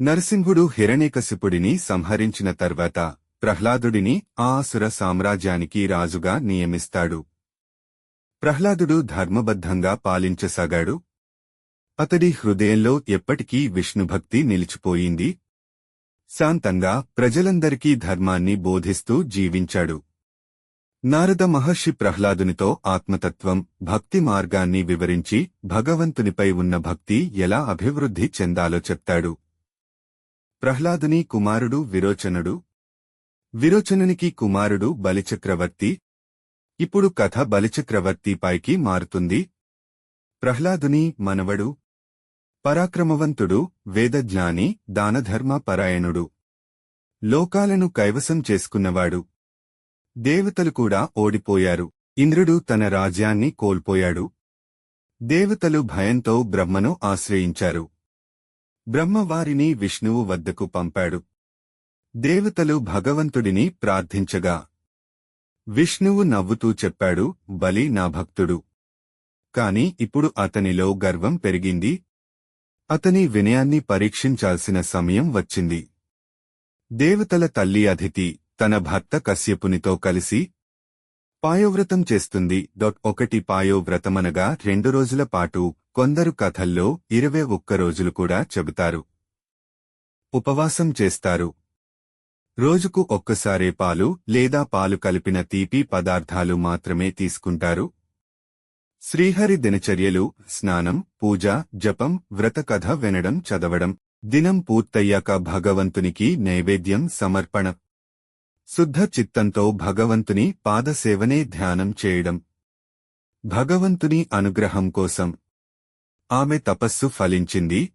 నరసింహుడు హిరణ్యకశిపుడిని సంహరించిన తర్వాత ప్రహ్లాదుడిని ఆ సామ్రాజ్యానికి రాజుగా నియమిస్తాడు. ప్రహ్లాదుడు ధర్మబద్ధంగా పాలించసాగాడు. అతడి హృదయంలో ఎప్పటికీ విష్ణుభక్తి నిలిచిపోయింది. శాంతంగా ప్రజలందరికీ ధర్మాన్ని బోధిస్తూ జీవించాడు. నారద మహర్షి ప్రహ్లాదునితో ఆత్మతత్వం భక్తి మార్గాన్ని వివరించి భగవంతునిపై ఉన్న భక్తి ఎలా అభివృద్ధి చెందాలో చెప్తాడు. ప్రహ్లాదుని కుమారుడు విరోచనుడు. విరోచనునికి కుమారుడు బలిచక్రవర్తి. ఇప్పుడు కథ బలిచక్రవర్తిపైకి మారుతుంది. ప్రహ్లాదుని మనవడు. పరాక్రమవంతుడు వేదజ్ఞాని దానధర్మ పరాయణుడు. లోకాలను కైవసం చేసుకున్నవాడు. దేవతలు కూడా ఓడిపోయారు. ఇంద్రుడు తన రాజ్యాన్ని కోల్పోయాడు. దేవతలు భయంతో బ్రహ్మను ఆశ్రయించారు. బ్రహ్మవారిని విష్ణువు వద్దకు పంపాడు. దేవతలు భగవంతుడిని ప్రార్థించగా విష్ణువు నవ్వుతూ చెప్పాడు బలి నా భక్తుడు. కాని ఇప్పుడు అతనిలో గర్వం పెరిగింది. అతని వినయాన్ని పరీక్షించాల్సిన సమయం వచ్చింది. దేవతల తల్లి అతిథి తన భర్త కశ్యపునితో కలిసి పాయోవ్రతం చేస్తుంది. డొట్ ఒకటి పాయోవ్రతమనగా రెండు రోజుల పాటు కొందరు కథల్లో ఇరవై ఒక్క రోజులు కూడా చెబుతారు. ఉపవాసం చేస్తారు. రోజుకు ఒక్కసారే పాలు లేదా పాలు కలిపిన తీపి పదార్థాలు మాత్రమే తీసుకుంటారు. శ్రీహరి దినచర్యలు స్నానం పూజ జపం వ్రతకథ వినడం చదవడం దినం పూర్తయ్యాక భగవంతునికి నైవేద్యం సమర్పణ శుద్ధ చిత్తంతో భగవంతుని పాదసేవనే ధ్యానం చేయడం. భగవంతుని అనుగ్రహం కోసం ఆమె తపస్సు ఫలించింది.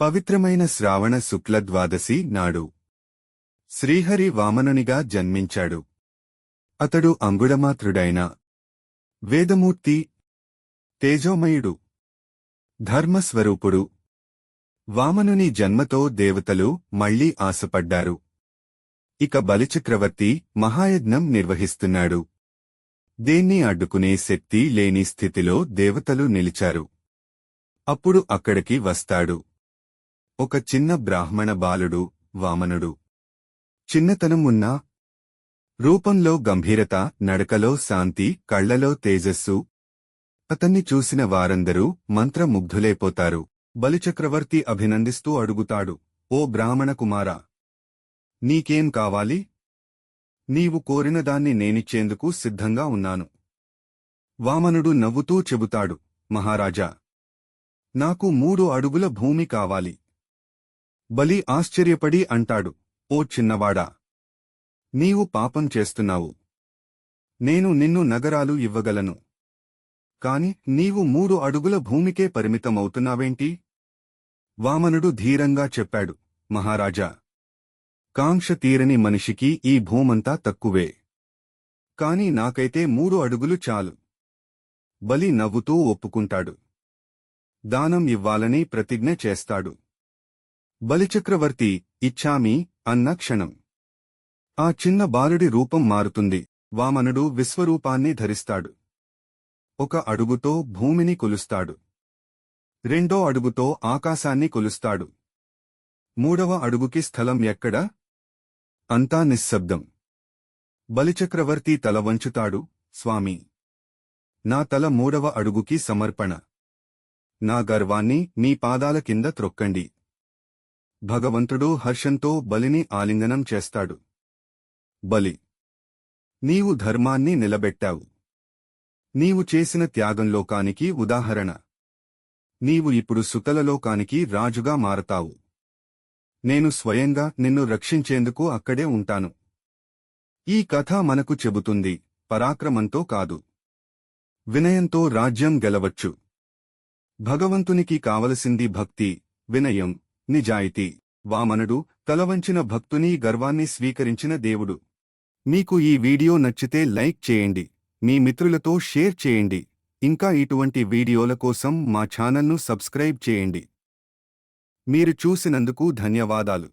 పవిత్రమైన శ్రావణ శుక్ల ద్వాదశి నాడు శ్రీహరి వామనునిగా జన్మించాడు. అతడు అంగుడమాత్రుడైన వేదమూర్తి తేజోమయుడు ధర్మస్వరూపుడు. వామనుని జన్మతో దేవతలు మళ్ళీ ఆశపడ్డారు. ఇక బలిచక్రవర్తి మహాయజ్ఞం నిర్వహిస్తున్నాడు. దేన్ని అడ్డుకునే శక్తి లేని స్థితిలో దేవతలు నిలిచారు. అప్పుడు అక్కడికి వస్తాడు. ఒక చిన్న బ్రాహ్మణ బాలుడు వామనుడు. చిన్నతనం ఉన్నా రూపంలో గంభీరత నడకలో శాంతి కళ్ళలో తేజస్సు. అతన్ని చూసిన వారందరూ మంత్రముగ్ధులైపోతారు. బలిచక్రవర్తి అభినందిస్తూ అడుగుతాడు ఓ బ్రాహ్మణ కుమారా నీకేం కావాలి? నీవు కోరిన దాన్ని నేనిచ్చేందుకు సిద్ధంగా ఉన్నాను. వామనుడు నవ్వుతూ చెబుతాడు మహారాజా నాకు మూడు అడుగుల భూమి కావాలి. బలి ఆశ్చర్యపడి అంటాడు ఓ చిన్నవాడా నీవు పాపం చేస్తున్నావు. నేను నిన్ను నగరాలు ఇవ్వగలను. కాని నీవు మూడు అడుగుల భూమికే పరిమితమవుతున్నావేంటి? వామనుడు ధీరంగా చెప్పాడు మహారాజా కాంక్ష తీరని మనిషికి ఈ భూమంతా తక్కువే. కాని నాకైతే మూడు అడుగులు చాలు. బలి నవ్వుతూ ఒప్పుకుంటాడు. దానం ఇవ్వాలని ప్రతిజ్ఞ చేస్తాడు. బలిచక్రవర్తి ఇచ్చామి అన్న క్షణం. ఆ చిన్న బాలుడి రూపం మారుతుంది. వామనుడు విశ్వరూపాన్ని ధరిస్తాడు. ఒక అడుగుతో భూమిని కొలుస్తాడు. రెండో అడుగుతో ఆకాశాన్ని కొలుస్తాడు. మూడవ అడుగుకి స్థలం ఎక్కడ? అంతా నిశ్శబ్దం. బలిచక్రవర్తి తల వంచుతాడు స్వామి. నా తల మూడవ అడుగుకి సమర్పణ. నా గర్వాన్ని మీ పాదాల కింద త్రొక్కండి. భగవంతుడు హర్షంతో బలిని ఆలింగనం చేస్తాడు. బలి. నీవు ధర్మాన్ని నిలబెట్టావు. నీవు చేసిన త్యాగం లోకానికి ఉదాహరణ. నీవు ఇప్పుడు సుతల లోకానికి రాజుగా మారతావు. నేను స్వయంగా నిన్ను రక్షించేందుకు అక్కడే ఉంటాను. ఈ కథ మనకు చెబుతుంది పరాక్రమంతో కాదు. వినయంతో రాజ్యం గెలవచ్చు. భగవంతునికి కావలసింది భక్తి వినయం నిజాయితీ. వామనుడు తలవంచిన భక్తుని గర్వాన్ని స్వీకరించిన దేవుడు. మీకు ఈ వీడియో నచ్చితే లైక్ చేయండి మీ మిత్రులతో షేర్ చేయండి. ఇంకా ఇటువంటి వీడియోల కోసం మా ఛానల్ను సబ్స్క్రైబ్ చేయండి. మీరు చూసినందుకు ధన్యవాదాలు.